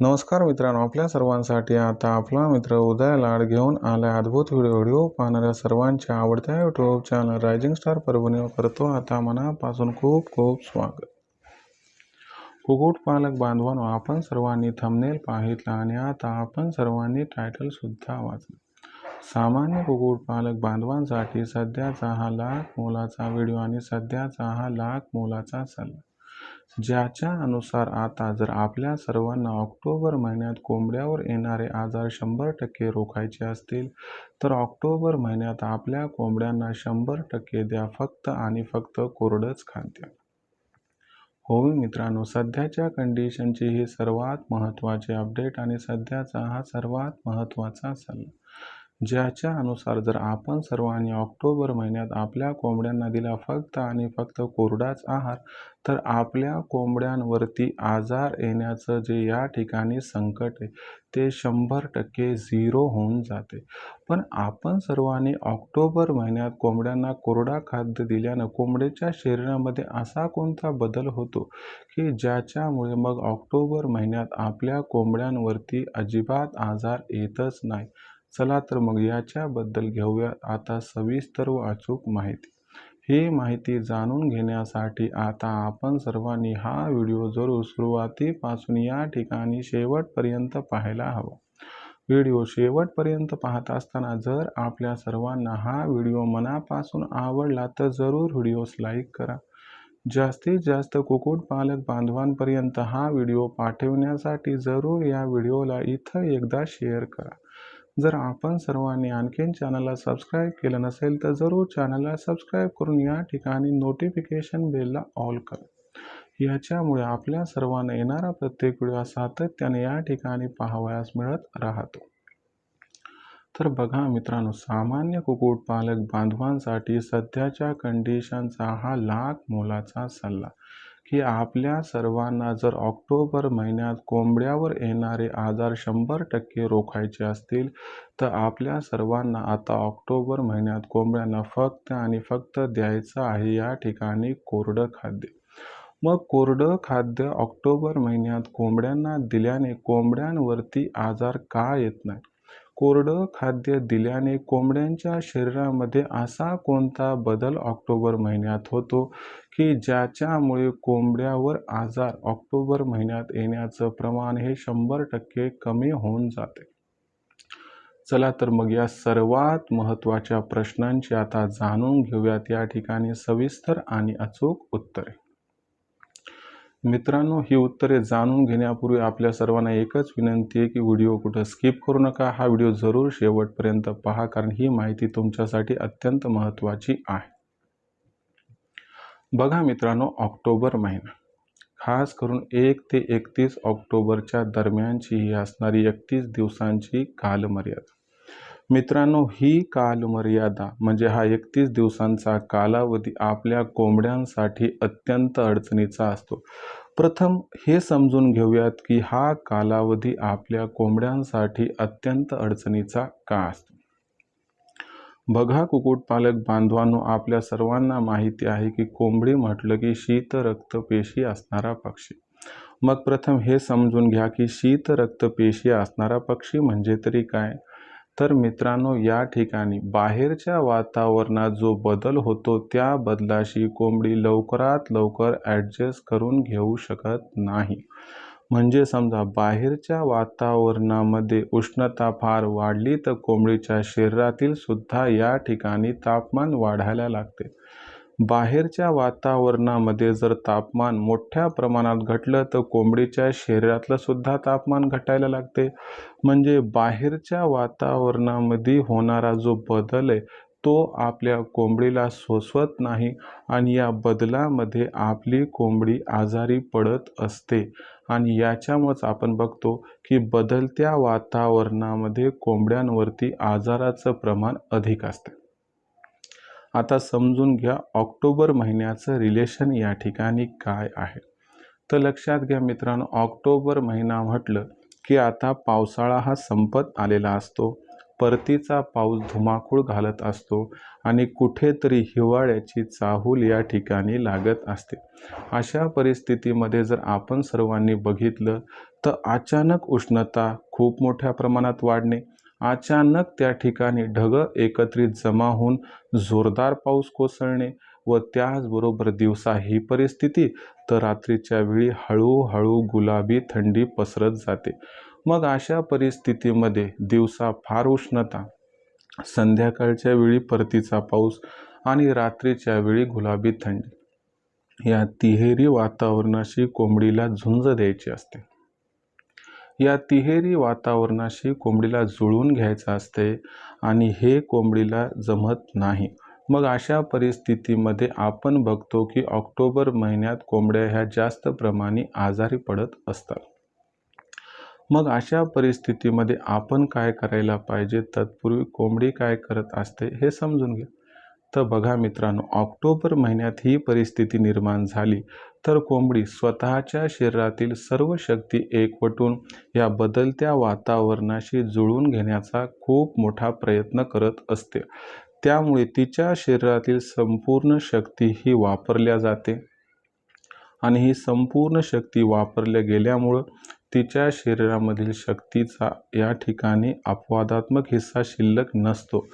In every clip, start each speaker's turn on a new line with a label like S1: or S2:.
S1: नमस्कार मित्रांनो आपल्या सर्वांसाठी आता आपला मित्र उदय लाड घेऊन आला अद्भुत व्हिडिओ व्हिडिओ पाहणाऱ्या सर्वांच्या आवडत्या YouTube channel rising star Parbhani करतो आता मनापासून खूप खूप स्वागत. कुक्कुटपालक बांधवांनो आपण सर्वांनी थंबनेल पाहितला आणि आता आपण सर्वांनी टायटल सुद्धा वाचलं. सामान्य कुक्कुटपालक बांधवांसाठी सध्याचा हा लाख मोलाचा व्हिडिओ आणि सध्याचा हा लाख मोलाचा सल्ला. ज्याच्या अनुसार आता जर आपल्या सर्वांना ऑक्टोबर महिन्यात कोंबड्यावर येणारे आजार शंभर टक्के रोखायचे असतील तर ऑक्टोबर महिन्यात आपल्या कोंबड्यांना शंभर टक्के द्या फक्त आणि फक्त कोरडंच खाद्य. हो मित्रांनो सध्याच्या कंडिशनची ही सर्वात महत्त्वाची अपडेट आणि सध्याचा हा सर्वात महत्त्वाचा सल्ला. ज्याच्या अनुसार जर आपण सर्वांनी ऑक्टोबर महिन्यात आपल्या कोंबड्यांना दिला फक्त आणि फक्त कोरडाच आहार तर आपल्या कोंबड्यांवरती आजार येण्याचं जे या ठिकाणी संकट आहे ते शंभर टक्के झिरो होऊन जाते. पण आपण सर्वांनी ऑक्टोबर महिन्यात कोंबड्यांना कोरडा खाद्य दिल्यानं कोंबड्याच्या शरीरामध्ये असा कोणता बदल होतो की ज्याच्यामुळे मग ऑक्टोबर महिन्यात आपल्या कोंबड्यांवरती अजिबात आजार येतच नाही? चला तर मग याच्याबद्दल घेऊया आता सविस्तर व अचूक माहिती. ही माहिती जाणून घेण्यासाठी आता आपण सर्वांनी हा व्हिडिओ जरूर सुरुवातीपासून या ठिकाणी शेवटपर्यंत पाहायला हवा. व्हिडिओ शेवटपर्यंत पाहत असताना जर आपल्या सर्वांना हा व्हिडिओ मनापासून आवडला तर जरूर व्हिडिओस लाईक करा. जास्तीत जास्त कुक्कुटपालक बांधवांपर्यंत हा व्हिडिओ पाठवण्यासाठी जरूर या व्हिडिओला इथं एकदा शेअर करा. जर आपण सर्वांनी आणखीन चॅनलला सबस्क्राईब केलं नसेल तर जरूर चॅनलला सबस्क्राईब करून या ठिकाणी नोटिफिकेशन बेलला ऑल करा. याच्यामुळे आपल्या सर्वांना येणारा प्रत्येक व्हिडिओ सातत्याने या ठिकाणी पाहावयास मिळत राहतो. तर बघा मित्रांनो सामान्य कुक्कुटपालक बांधवांसाठी सध्याच्या कंडिशनचा हा लाख मोलाचा सल्ला. की आपल्या सर्वांना जर ऑक्टोबर महिन्यात कोंबड्यावर येणारे आजार शंभर टक्के रोखायचे असतील तर आपल्या सर्वांना आता ऑक्टोबर महिन्यात कोंबड्यांना फक्त आणि फक्त द्यायचं आहे या ठिकाणी कोरडं खाद्य. मग कोरडं खाद्य ऑक्टोबर महिन्यात कोंबड्यांना दिल्याने कोंबड्यांवरती आजार का येत नाही कोरडं खाद्य दिल्याने कोंबड्यांच्या शरीरामध्ये असा कोणता बदल ऑक्टोबर महिन्यात होतो की ज्याच्यामुळे कोंबड्यावर आजार ऑक्टोबर महिन्यात येण्याचं प्रमाण हे शंभर टक्के कमी होऊन जाते? चला तर मग या सर्वात महत्त्वाच्या प्रश्नांची आता जाणून घेऊयात. या ठिकाणी सविस्तर आणि अचूक उत्तरे. मित्रांनो ही उत्तरे जाणून घेण्यापूर्वी आपल्या सर्वांना एकच विनंती आहे की व्हिडिओ कुठं स्किप करू नका. हा व्हिडिओ जरूर शेवटपर्यंत पहा कारण ही माहिती तुमच्यासाठी अत्यंत महत्त्वाची आहे. बघा मित्रांनो ऑक्टोबर महिना. खास करून एक ते एकतीस ऑक्टोबरच्या दरम्यानची ही असणारी एकतीस दिवसांची कालमर्यादा. मित्रांनो ही कालमर्यादा म्हणजे हा एकतीस दिवसांचा कालावधी आपल्या कोंबड्यांसाठी अत्यंत अडचणीचा असतो. प्रथम हे समजून घेऊयात की हा कालावधी आपल्या कोंबड्यांसाठी अत्यंत अडचणीचा का असतो. बघा कुक्कुटपालक बांधवांनो आपल्या सर्वांना माहिती आहे की कोंबडी म्हटलं की शीत रक्तपेशी असणारा पक्षी. मग प्रथम हे समजून घ्या की शीत रक्तपेशी असणारा पक्षी म्हणजे तरी काय? तर मित्रांनो या ठिकाणी बाहेरच्या वातावरणात जो बदल होतो त्या बदलाशी कोंबडी लवकरात लवकर ॲडजस्ट करून घेऊ शकत नाही. म्हणजे समजा बाहेरच्या वातावरणामध्ये उष्णता फार वाढली तर कोंबडीच्या शरीरातील सुद्धा या ठिकाणी तापमान वाढायला लागते. बाहेरच्या वातावरणामध्ये जर तापमान मोठ्या प्रमाणात घटलं तर कोंबडीच्या शरीरातलं सुद्धा तापमान घटायला लागते. म्हणजे बाहेरच्या वातावरणामध्ये होणारा जो बदल आहे तो आपल्या कोंबडीला सोसवत नाही आणि या बदलामध्ये आपली कोंबडी आजारी पडत असते. आणि याच्यामुळेच आपण बघतो की बदलत्या वातावरणामध्ये कोंबड्यांवरती आजाराचं प्रमाण अधिक असते. आता समजून घ्या ऑक्टोबर महिन्याचं रिलेशन या ठिकाणी काय आहे. तर लक्षात घ्या मित्रांनो ऑक्टोबर महिना म्हटलं की आता पावसाळा हा संपत आलेला असतो. परतीचा पाऊस धुमाकूळ घालत असतो आणि कुठेतरी हिवाळ्याची चाहूल या ठिकाणी लागत असते. अशा परिस्थितीमध्ये जर आपण सर्वांनी बघितलं तर अचानक उष्णता खूप मोठ्या प्रमाणात वाढणे अचानक त्या ठिकाणी ढगं एकत्रित जमा होऊन जोरदार पाऊस कोसळणे व त्याचबरोबर दिवसा ही परिस्थिती तर रात्रीच्या वेळी हळूहळू गुलाबी थंडी पसरत जाते. मग अशा परिस्थितीमध्ये दिवसा फार उष्णता संध्याकाळच्या वेळी परतीचा पाऊस आणि रात्रीच्या वेळी गुलाबी थंडी या तिहेरी वातावरणाशी कोंबडीला झुंज द्यायची असते. या तिहेरी वातावरणाशी कोंबडीला जुळून घ्यायचं असते आणि हे कोंबडीला जमत नाही. मग अशा परिस्थितीमध्ये आपण बघतो की ऑक्टोबर महिन्यात कोंबड्या ह्या जास्त प्रमाणे आजारी पडत असतात. मग अशा परिस्थितीमध्ये आपण काय करायला पाहिजे? तत्पूर्वी कोंबडी काय करत असते हे समजून घ्या. तर बघा मित्रांनो ऑक्टोबर महिन्यात ही परिस्थिती निर्माण झाली. तर कोंबडी स्वतःच्या शरीरातील सर्व शक्ती एकवटून या बदलत्या वातावरणाशी जुळून घेण्याचा खूप मोठा प्रयत्न करत असते. त्यामुळे तिच्या शरीरातील संपूर्ण शक्ती ही वापरल्या जाते. आणि ही संपूर्ण शक्ती वापरल्या गेल्यामुळं तिच्या शरीरामधील शक्तीचा या ठिकाणी अपवादात्मक हिस्सा शिल्लक नसतो.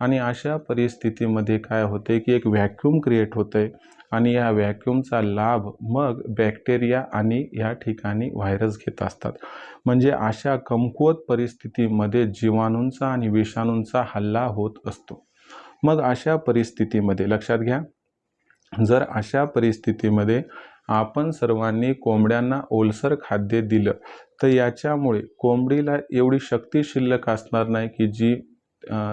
S1: आणि अशा परिस्थितीमध्ये काय होते की एक व्हॅक्यूम क्रिएट होतं आहे आणि या व्हॅक्यूमचा लाभ मग बॅक्टेरिया आणि या ठिकाणी व्हायरस घेत असतात. म्हणजे अशा कमकुवत परिस्थितीमध्ये जीवाणूंचा आणि विषाणूंचा हल्ला होत असतो. मग अशा परिस्थितीमध्ये लक्षात घ्या जर अशा परिस्थितीमध्ये आपण सर्वांनी कोंबड्यांना ओलसर खाद्य दिलं तर याच्यामुळे कोंबडीला एवढी शक्ती शिल्लक असणार नाही की जी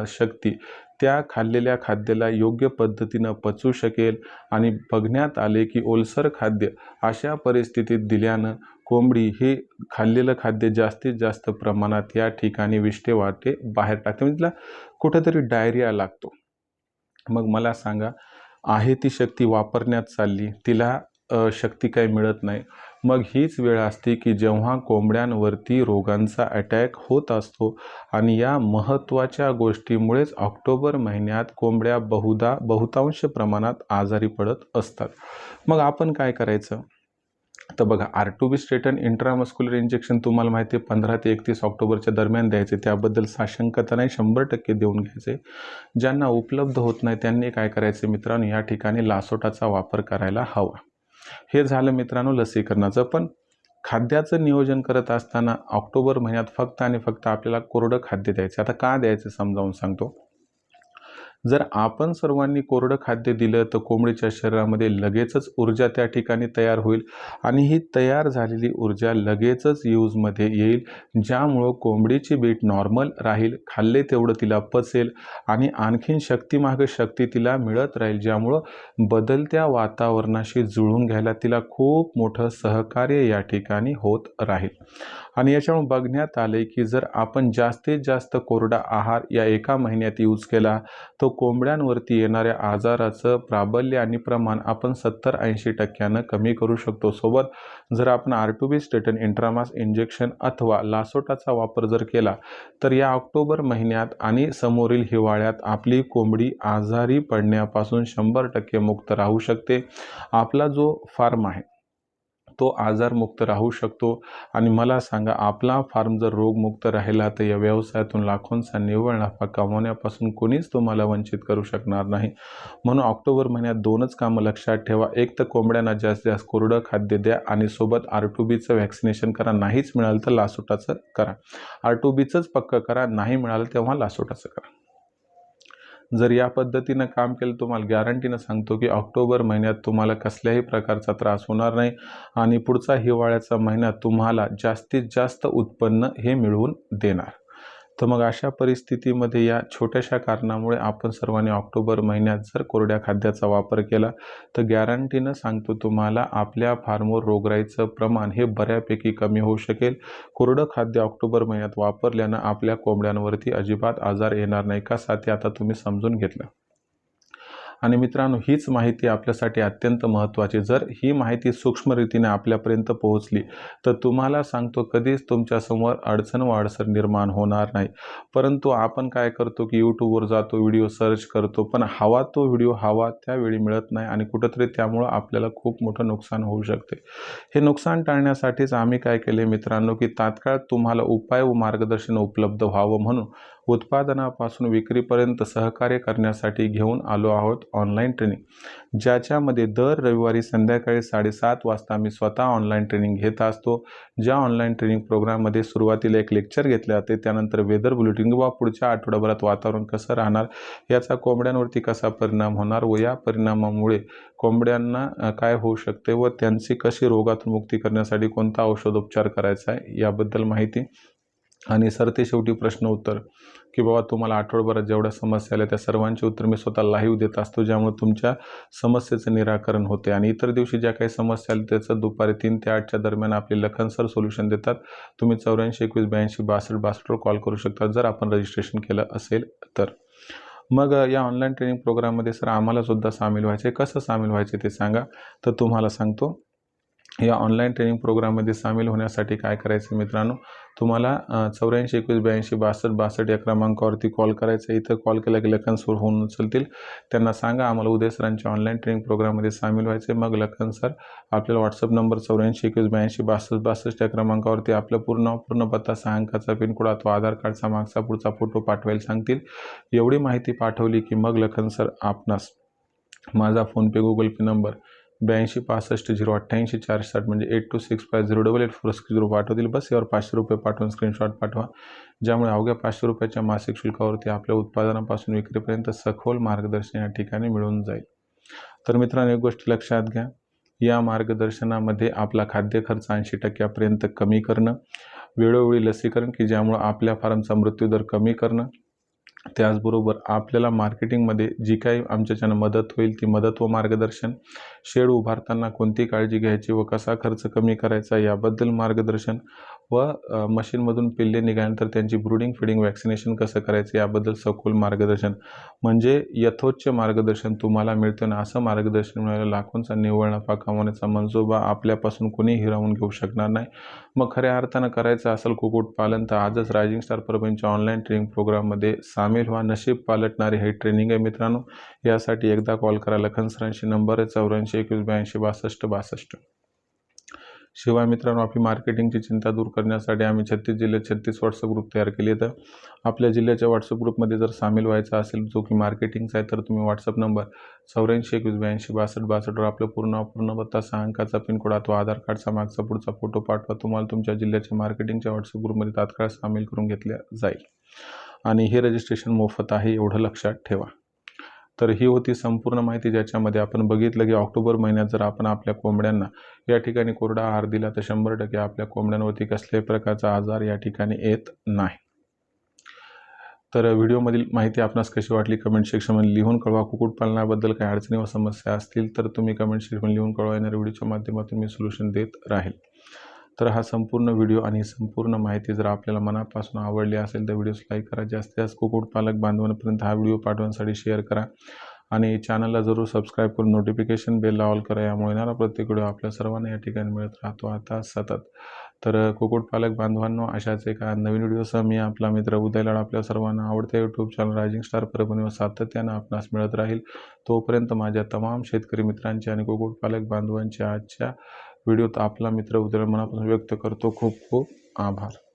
S1: शक्ती त्या खाल्लेल्या खाद्याला योग्य पद्धतीनं पचू शकेल आणि बघण्यात आले की ओलसर खाद्य अशा परिस्थितीत दिल्यानं कोंबडी हे खाल्लेलं खाद्य जास्तीत जास्त प्रमाणात या ठिकाणी विष्टे वाटे बाहेर टाकते. म्हणजे तिला कुठंतरी डायरिया लागतो. मग मला सांगा आहे ती शक्ती वापरण्यात चालली? तिला शक्ती काही मिळत नाही. मग हीच वेळ असते की जेव्हा कोंबड्यांवरती रोगांचा अटॅक होत असतो आणि या महत्त्वाच्या गोष्टीमुळेच ऑक्टोबर महिन्यात कोंबड्या बहुधा बहुतांश प्रमाणात आजारी पडत असतात. मग आपण काय करायचं? तर बघा आर टू बी स्टेटन इंट्रामस्क्युलर इंजेक्शन तुम्हाला माहिती आहे पंधरा ते एकतीस ऑक्टोबरच्या दरम्यान द्यायचे. त्याबद्दल साशंकता नाही शंभर टक्के देऊन घ्यायचे. ज्यांना उपलब्ध होत नाही त्यांनी काय करायचे मित्रांनो? या ठिकाणी लासोटाचा वापर करायला हवा. हे झालं मित्रांनो लसीकरणाचं. पण खाद्याचं नियोजन करत असताना ऑक्टोबर महिन्यात फक्त आणि फक्त आपल्याला कोरडं खाद्य द्यायचं आता का द्यायचं समजावून सांगतो. जर आपण सर्वांनी कोरडं खाद्य दिलं तर कोंबडीच्या शरीरामध्ये लगेचच ऊर्जा त्या ठिकाणी तयार होईल आणि ही तयार झालेली ऊर्जा लगेचच यूजमध्ये येईल ज्यामुळं कोंबडीची बीट नॉर्मल राहील खाल्ले तेवढं तिला पचेल आणि आणखीन शक्तीमागं शक्ती तिला मिळत राहील ज्यामुळं बदलत्या वातावरणाशी जुळून घ्यायला तिला खूप मोठं सहकार्य या ठिकाणी होत राहील. आणि याच्यामुळे बघण्यात आले की जर आपण जास्तीत जास्त कोरडा आहार या एका महिन्यात यूज केला तो कोंबड्यांवरती येणाऱ्या आजाराचं प्राबल्य आणि प्रमाण आपण सत्तर ऐंशी टक्क्यानं कमी करू शकतो. सोबत जर आपण आर टू बी स्टेटन इंट्रामास इंजेक्शन अथवा लासोटाचा वापर जर केला तर या ऑक्टोबर महिन्यात आणि समोरील हिवाळ्यात आपली कोंबडी आजारी पडण्यापासून शंभर टक्के मुक्त राहू शकते. आपला जो फार्म आहे तो आजारमुक्त राहू शकतो. आणि मला सांगा आपला फार्म जर रोगमुक्त राहिला तर या व्यवसायातून लाखोंचा निव्वळ नफा कमावण्यापासून कोणीच तुम्हाला वंचित करू शकणार नाही. म्हणून ऑक्टोबर महिन्यात दोनच कामं लक्षात ठेवा. एक तर कोंबड्यांना जास्तीत जास्त कोरडं खाद्य द्या आणि सोबत आर टू बीचं व्हॅक्सिनेशन करा. नाहीच मिळालं तर लासोटाचं करा. आर टू बीचंच पक्क करा. नाही मिळालं तेव्हा लासोटाचं करा. जर या पद्धतीनं काम केलं तुम्हाला गॅरंटीनं सांगतो की ऑक्टोबर महिन्यात तुम्हाला कसल्याही प्रकारचा त्रास होणार नाही आणि पुढचा हिवाळ्याचा महिना तुम्हाला जास्तीत जास्त उत्पन्न हे मिळवून देणार. तर मग अशा परिस्थितीमध्ये या छोट्याशा कारणामुळे आपण सर्वांनी ऑक्टोबर महिन्यात जर कोरड्या खाद्याचा वापर केला तर गॅरंटीनं सांगतो तुम्हाला आपल्या फार्मवर रोगराईचं प्रमाण हे बऱ्यापैकी कमी होऊ शकेल. कोरडं खाद्य ऑक्टोबर महिन्यात वापरल्यानं आपल्या कोंबड्यांवरती अजिबात आजार येणार नाही का? साथी आता तुम्ही समजून घेतलं. आणि मित्रांनो हीच माहिती आपल्यासाठी अत्यंत महत्त्वाची. जर ही माहिती सूक्ष्मरीतीने आपल्यापर्यंत पोहोचली तर तुम्हाला सांगतो कधीच तुमच्यासमोर अडचण व अडचण निर्माण होणार नाही. परंतु आपण काय करतो की यूट्यूबवर जातो व्हिडिओ सर्च करतो पण हवा तो व्हिडिओ हवा त्यावेळी मिळत नाही आणि कुठंतरी त्यामुळं आपल्याला खूप मोठं नुकसान होऊ शकते. हे नुकसान टाळण्यासाठीच आम्ही काय केले मित्रांनो की तात्काळ तुम्हाला उपाय व मार्गदर्शन उपलब्ध व्हावं म्हणून उत्पादनापासून विक्रीपर्यंत सहकार्य करण्यासाठी घेऊन आलो आहोत ऑनलाईन ट्रेनिंग ज्याच्यामध्ये दर रविवारी संध्याकाळी साडेसात वाजता मी स्वतः ऑनलाईन ट्रेनिंग घेत असतो. ज्या ऑनलाईन ट्रेनिंग प्रोग्राममध्ये सुरुवातीला एक लेक्चर घेतले जाते त्यानंतर वेदर बुलेटिन व पुढच्या आठवड्याभरात वातावरण कसं राहणार याचा कोंबड्यांवरती कसा परिणाम होणार व या परिणामामुळे कोंबड्यांना काय होऊ शकते व त्यांची कशी रोगातून मुक्ती करण्यासाठी कोणता औषधोपचार करायचा आहे याबद्दल माहिती आणि सरते शेवटी प्रश्न उत्तर की बाबा तुम्हाला आठवडभरात जेवढ्या समस्या आल्या त्या सर्वांची उत्तर मी स्वतः लाईव्ह देत असतो ज्यामुळे तुमच्या समस्येचं निराकरण होते. आणि इतर दिवशी ज्या काही समस्या आल्या त्याचं दुपारी तीन ते आठच्या दरम्यान आपले लखन सर सोल्युशन देतात. तुम्ही चौऱ्याऐंशी एकवीस ब्याऐंशी बासष्ट बासष्टवर कॉल करू शकता जर आपण रजिस्ट्रेशन केलं असेल तर. मग या ऑनलाईन ट्रेनिंग प्रोग्राममध्ये सर आम्हाला सुद्धा सामील व्हायचे कसं सामील व्हायचे ते सांगा. तर तुम्हाला सांगतो. या ऑनलाईन ट्रेनिंग प्रोग्राममध्ये सामील होण्यासाठी काय करायचं मित्रांनो? तुम्हाला चौऱ्याऐंशी एकवीस ब्याऐंशी बासष्ट बासष्ट या क्रमांकावरती कॉल करायचा इथं कॉल केला की लखन सर होऊन उचलतील. त्यांना सांगा आम्हाला उदय सरांच्या ऑनलाईन ट्रेनिंग प्रोग्राममध्ये सामील व्हायचे मग लखन सर आपल्याला व्हॉट्सअप नंबर चौऱ्याऐंशी एकवीस ब्याऐंशी बासष्ट बासष्ट या क्रमांकावरती आपलं पूर्ण पूर्ण पत्ता सहा अंकाचा पिनकोड अथवा आधार कार्डचा मागचा पुढचा फोटो पाठवायला सांगतील. एवढी माहिती पाठवली की मग लखन सर आपणास माझा फोनपे गुगल पे नंबर ब्याऐंशी पासष्ट झिरो अठ्ठ्याऐंशी चारशे साठ म्हणजे eight two six five zero double eight four six zero पाठवतील. बस यावर पाचशे रुपये पाठवून स्क्रीनशॉट पाठवा. ज्यामुळे अवघ्या पाचशे रुपयाच्या मासिक शुल्कावरती आपल्या उत्पादनापासून विक्रीपर्यंत सखोल मार्गदर्शन या ठिकाणी मिळून जाईल. तर मित्रांनो एक गोष्ट लक्षात घ्या. या मार्गदर्शनामध्ये आपला खाद्य खर्च ऐंशी टक्क्यापर्यंत कमी करणं वेळोवेळी लसीकरण की ज्यामुळं आपल्या फार्मचा मृत्यूदर कमी करणं त्याचबरोबर आपल्याला मार्केटिंगमध्ये जी काही आमच्याच्यानं मदत होईल ती मदत व मार्गदर्शन शेड उभारताना कोणती काळजी घ्यायची व कसा खर्च कमी करायचा याबद्दल मार्गदर्शन व मशीनमधून पिल्ले निघाल्यानंतर त्यांची ब्रुडिंग फिडिंग वॅक्सिनेशन कसं करायचं याबद्दल सखोल मार्गदर्शन. म्हणजे यथोच्च मार्गदर्शन तुम्हाला मिळतं आणि असं मार्गदर्शन मिळालं लाखोंचा निव्वळ नफा कमावण्याचा मनसोबा आपल्यापासून कोणी हिरावून घेऊ शकणार नाही. मग खऱ्या अर्थानं करायचं असेल कुक्कुटपालन तर आजच रायझिंग स्टार परभणीच्या ऑनलाईन ट्रेनिंग प्रोग्राममध्ये सामील व्हा. नशीब पालटणारी हे ट्रेनिंग आहे मित्रांनो. यासाठी एकदा कॉल करा. लखन सरांशी नंबर आहे चौऱ्याऐंशी एकवीस ब्याऐंशी बासष्ट बासष्ट. शिवाय मित्रांनो आपली मार्केटिंगची चिंता दूर करण्यासाठी आम्ही छत्तीस जिल्ह्यात छत्तीस व्हॉट्सअप ग्रुप तयार केले तर आपल्या जिल्ह्याच्या व्हॉट्सअप ग्रुपमध्ये जर सामील व्हायचा असेल जो की मार्केटिंगचा आहे तर तुम्ही व्हॉट्सअप नंबर चौऱ्याऐंशी एकवीस ब्याऐंशी बासष्ट बासष्टवर आपलं पूर्ण पूर्ण पत्ता सहा अंकाचा पिनकोड अथवा आधार कार्डचा मागचा पुढचा फोटो पाठवा. तुम्हाला तुमच्या जिल्ह्याच्या मार्केटिंगच्या व्हॉट्सअप ग्रुपमध्ये तात्काळ सामील करून घेतल्या जाईल. आणि हे रजिस्ट्रेशन मोफत आहे एवढं लक्षात ठेवा. तर ही होती संपूर्ण माहिती ज्याच्यामध्ये आपण बघितलं की ऑक्टोबर महिन्यात जर आपण आपल्या कोंबड्यांना या ठिकाणी कोरडा आहार दिला तर शंभर टक्के आपल्या कोंबड्यांवरती कसल्याही प्रकारचा आजार या ठिकाणी येत नाही. तर व्हिडिओमधील माहिती आपणास कशी वाटली कमेंट सेक्शनमध्ये लिहून कळवा. कुक्कुटपालनाबद्दल काही अडचणी व समस्या असतील तर तुम्ही कमेंट सेक्शनमध्ये लिहून कळवा. येणाऱ्या व्हिडिओच्या माध्यमातून मी सोल्युशन देत राहील. तर हा संपूर्ण व्हिडिओ आणि संपूर्ण माहिती जर आपल्याला मनापासून आवडली असेल तर व्हिडिओस लाईक करा. जास्तीत जास्त कुक्कुटपालक बांधवांपर्यंत हा व्हिडिओ पाठवण्यासाठी शेअर करा. आणि चॅनलला जरूर सबस्क्राईब करून नोटिफिकेशन बेल ऑल करा. यामुळे येणारा प्रत्येक व्हिडिओ आपल्या सर्वांना या ठिकाणी मिळत राहतो. आता सतत. तर कुक्कुटपालक बांधवांनो अशाच एका नवीन व्हिडिओसह मी आपला मित्र उदयलाड आपल्या सर्वांना आवडत्या यूट्यूब चॅनल रायझिंग स्टार परभणीवर सातत्यानं आपणास मिळत राहील. तोपर्यंत माझ्या तमाम शेतकरी मित्रांचे आणि कुक्कुटपालक बांधवांच्या आजच्या व्हिडिओत आपला मित्र उदय मनापासून व्यक्त करतो खूप खूप आभार.